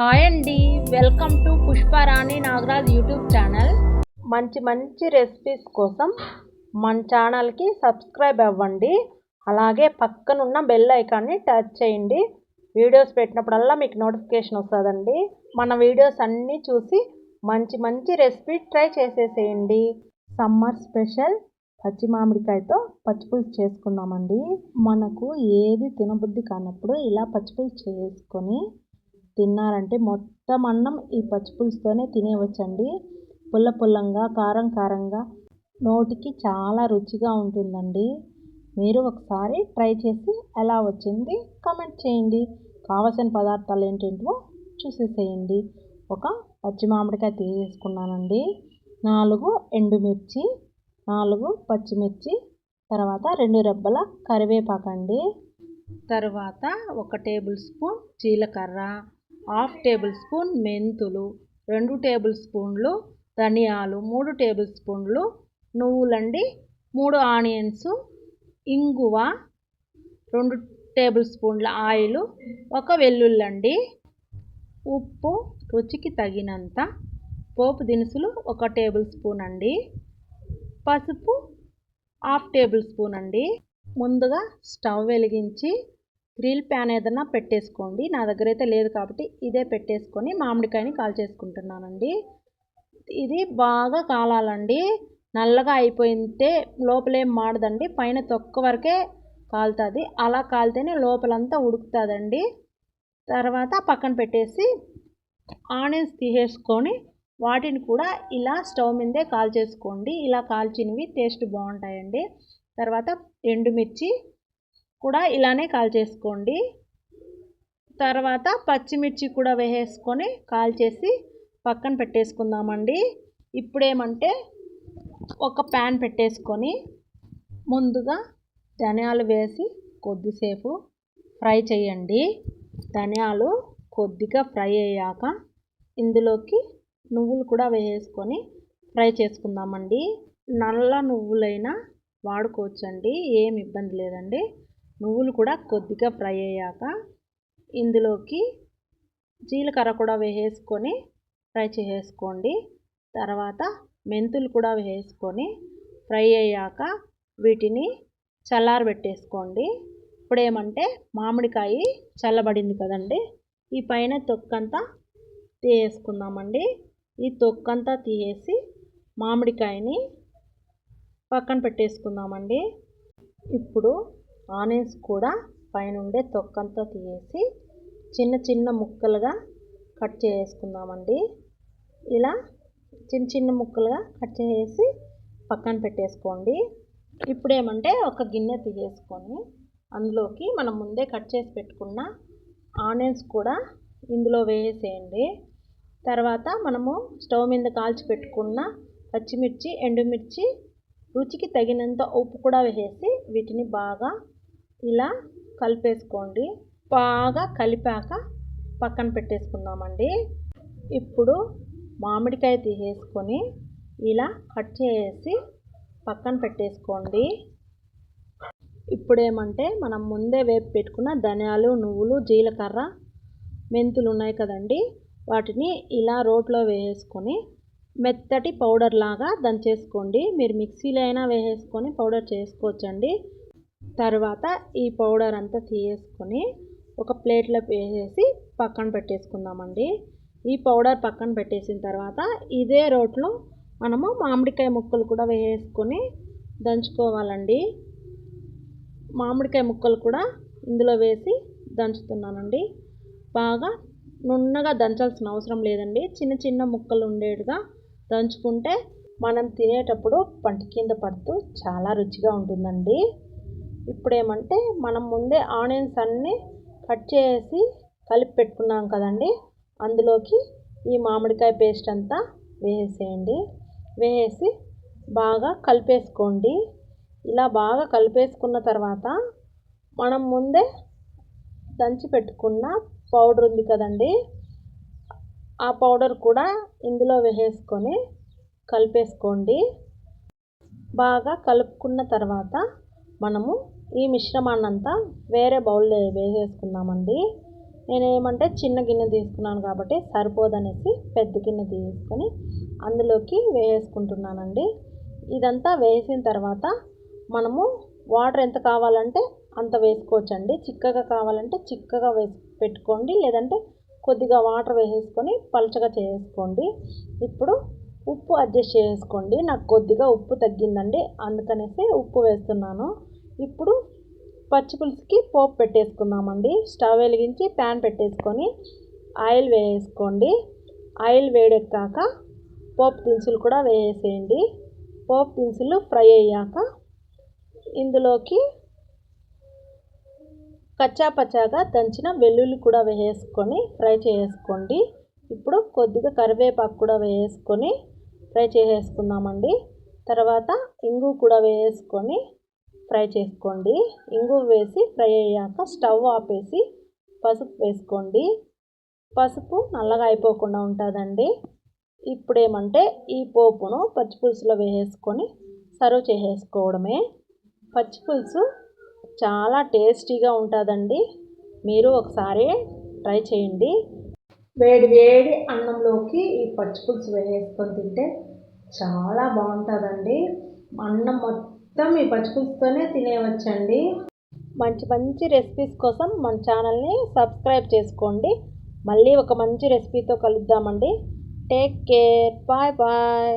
Hi అండి. Welcome to Pushparani Nagaraj YouTube channel. మంచి మంచి రెసిపీస్ కోసం మన ఛానల్కి సబ్స్క్రైబ్ అవ్వండి. అలాగే పక్కనున్న బెల్ ఐకాన్ని టచ్ చేయండి. వీడియోస్ పెట్టినప్పుడల్లా మీకు నోటిఫికేషన్ వస్తుందండి. మన వీడియోస్ అన్నీ చూసి మంచి మంచి రెసిపీ ట్రై చేసేసేయండి. సమ్మర్ స్పెషల్ పచ్చి మామిడికాయతో పచ్చిపులుసు చేసుకుందామండి. మనకు ఏది తినబుద్ధి కానప్పుడు ఇలా పచ్చిపులుసు చేసుకొని తిన్నారంటే మొత్తం అన్నం ఈ పచ్చిపులుసుతోనే తినేవచ్చండి పుల్ల పుల్లంగా కారం కారంగా నోటికి చాలా రుచిగా ఉంటుందండి. మీరు ఒకసారి ట్రై చేసి ఎలా వచ్చింది కామెంట్ చేయండి. కావలసిన పదార్థాలు ఏంటేంటో చూసేసేయండి. ఒక పచ్చి మామిడికాయ తీసేసుకున్నానండి. నాలుగు ఎండుమిర్చి నాలుగు పచ్చిమిర్చి తర్వాత రెండు రెబ్బల కరివేపాకండి. తర్వాత ఒక టేబుల్ స్పూన్ జీలకర్ర హాఫ్ టేబుల్ స్పూన్ మెంతులు రెండు టేబుల్ స్పూన్లు ధనియాలు మూడు టేబుల్ స్పూన్లు నువ్వులండి మూడు ఆనియన్స్ ఇంగువ రెండు టేబుల్ స్పూన్ల ఆయిల్ ఒక వెల్లుల్లండి ఉప్పు రుచికి తగినంత పోపు దినుసులు ఒక టేబుల్ స్పూన్ అండి పసుపు హాఫ్ టేబుల్ స్పూన్ అండి ముందుగా స్టవ్ వెలిగించి గ్రిల్ ప్యాన్ ఏదైనా పెట్టేసుకోండి. నా దగ్గర అయితే లేదు కాబట్టి ఇదే పెట్టేసుకొని మామిడికాయని కాల్చేసుకుంటున్నానండి ఇది బాగా కాలాలండి. నల్లగా అయిపోయితే లోపలేం మాడదండి. పైన తొక్క వరకే కాలుతుంది. అలా కాలితేనే లోపలంతా ఉడుకుతుందండి. తర్వాత పక్కన పెట్టేసి ఆనియన్స్ తీసేసుకొని వాటిని కూడా ఇలా స్టవ్ మీదే కాల్చేసుకోండి ఇలా కాల్చినవి టేస్ట్ బాగుంటాయండి. తర్వాత ఎండుమిర్చి కూడా ఇలానే కాల్చేసుకోండి తర్వాత పచ్చిమిర్చి కూడా వేసేసుకొని కాల్చేసి పక్కన పెట్టేసుకుందామండి. ఇప్పుడేమంటే ఒక ప్యాన్ పెట్టేసుకొని ముందుగా ధనియాలు వేసి కొద్దిసేపు ఫ్రై చేయండి. ధనియాలు కొద్దిగా ఫ్రై అయ్యాక ఇందులోకి నువ్వులు కూడా వేసుకొని ఫ్రై చేసుకుందామండి. నల్ల నువ్వులైనా వాడుకోవచ్చండి ఏం ఇబ్బంది లేదండి. నువ్వులు కూడా కొద్దిగా ఫ్రై అయ్యాక ఇందులోకి జీలకర్ర కూడా వేసేసుకొని ఫ్రై చేసేసుకోండి. తర్వాత మెంతులు కూడా వేసుకొని ఫ్రై అయ్యాక వీటిని చల్లారబెట్టేసుకోండి. ఇప్పుడు ఏమంటే మామిడికాయ చల్లబడింది కదండి ఈ పైన తొక్కంతా తీసేసుకుందామండి. ఈ తొక్కంతా తీసేసి మామిడికాయని పక్కన పెట్టేసుకుందామండి. ఇప్పుడు ఆనియన్స్ కూడా పైనుండే తొక్కంతా చిన్న చిన్న ముక్కలుగా కట్ చేసుకుందామండి. ఇలా చిన్న చిన్న ముక్కలుగా కట్ చేసి పక్కన పెట్టేసుకోండి. ఇప్పుడు ఏమంటే ఒక గిన్నె తీసేసుకొని అందులోకి మనం ముందే కట్ చేసి పెట్టుకున్న ఆనియన్స్ కూడా ఇందులో వేసేయండి. తర్వాత మనము స్టవ్ మీద కాల్చి పెట్టుకున్న పచ్చిమిర్చి ఎండుమిర్చి రుచికి తగినంత ఉప్పు కూడా వేసేసి వీటిని బాగా ఇలా కలిపేసుకోండి. బాగా కలిపాక పక్కన పెట్టేసుకుందామండి. ఇప్పుడు మామిడికాయ తీసేసుకొని ఇలా కట్ చేసి పక్కన పెట్టేసుకోండి. ఇప్పుడేమంటే మనం ముందే వేపు పెట్టుకున్న ధనియాలు నువ్వులు జీలకర్ర మెంతులు ఉన్నాయి కదండి. వాటిని ఇలా రోట్లో వేసేసుకొని మెత్తటి పౌడర్ లాగా దంచేసుకోండి. మీరు మిక్సీలో అయినా వేసేసుకొని పౌడర్ చేసుకోవచ్చండి. తర్వాత ఈ పౌడర్ అంతా తీసేసుకొని ఒక ప్లేట్లో వేసేసి పక్కన పెట్టేసుకుందామండి. ఈ పౌడర్ పక్కన పెట్టేసిన తర్వాత ఇదే రోట్లో మనము మామిడికాయ ముక్కలు కూడా వేసేసుకొని దంచుకోవాలండి. మామిడికాయ ముక్కలు కూడా ఇందులో వేసి దంచుతున్నానండి. బాగా నున్నగా దంచాల్సిన అవసరం లేదండి. చిన్న చిన్న ముక్కలు ఉండేట్టుగా దంచుకుంటే మనం తినేటప్పుడు పంట కింద పడుతూ చాలా రుచిగా ఉంటుందండి. ఇప్పుడు ఏమంటే మనం ముందే ఆనియన్స్ అన్నీ కట్ చేసి కలిపి పెట్టుకున్నాం కదండి. అందులోకి ఈ మామిడికాయ పేస్ట్ అంతా వేసేయండి. వేసి బాగా కలిపేసుకోండి. ఇలా బాగా కలిపేసుకున్న తర్వాత మనం ముందే దంచి పెట్టుకున్న పౌడర్ ఉంది కదండి. ఆ పౌడర్ కూడా ఇందులో వేసేసుకొని కలిపేసుకోండి. బాగా కలుపుకున్న తర్వాత మనము ఈ మిశ్రమాన్నంతా వేరే బౌల్లో వేసేసుకుందామండి. నేను ఏమంటే చిన్న గిన్నె తీసుకున్నాను కాబట్టి సరిపోదనేసి పెద్ద గిన్నె తీసుకొని అందులోకి వేసుకుంటున్నానండి. ఇదంతా వేసిన తర్వాత మనము వాటర్ ఎంత కావాలంటే అంత వేసుకోవచ్చండి. చిక్కగా కావాలంటే చిక్కగా వేసి పెట్టుకోండి. లేదంటే కొద్దిగా వాటర్ వేసేసుకొని పలుచగా చేసుకోండి. ఇప్పుడు ఉప్పు అడ్జస్ట్ చేసుకోండి. నాకు కొద్దిగా ఉప్పు తగ్గిందండి. అందుకనేసి ఉప్పు వేస్తున్నాను. ఇప్పుడు పచ్చి పులుసుకి పోపు పెట్టేసుకుందామండి. స్టవ్ వెలిగించి ప్యాన్ పెట్టేసుకొని ఆయిల్ వేసుకోండి. ఆయిల్ వేడెక్కాక పోపు దినుసులు కూడా వేసేయండి. పోపు దినుసులు ఫ్రై అయ్యాక ఇందులోకి కచ్చా పచ్చాగా దంచిన వెల్లుల్లి కూడా వేసుకొని ఫ్రై చేసుకోండి. ఇప్పుడు కొద్దిగా కరివేపాకు కూడా వేసుకొని ఫ్రై చేసేసుకుందామండి. తర్వాత ఇంగు కూడా వేసుకొని ఫ్రై చేసుకోండి. ఇంగువ వేసి ఫ్రై అయ్యాక స్టవ్ ఆపేసి పసుపు వేసుకోండి. పసుపు నల్లగా అయిపోకుండా ఉంటుందండి. ఇప్పుడు ఏమంటే ఈ పోపును పచ్చిపులుసులో వేసేసుకొని వేసుకొని సర్వ్ చేసేసుకోవడమే. పచ్చిపులుసు చాలా టేస్టీగా ఉంటుందండి. మీరు ఒకసారి ట్రై చేయండి. వేడి వేడి అన్నంలోకి ఈ పచ్చిపులుసు వేసుకొని తింటే చాలా బాగుంటుందండి. అన్నం మొత్తం ఈ పచ్చిపులుసుతోనే తినేయవచ్చండి. మంచి మంచి రెసిపీస్ కోసం మన ఛానల్ని సబ్స్క్రైబ్ చేసుకోండి. మళ్ళీ ఒక మంచి రెసిపీతో కలుద్దామండి. Take care bye bye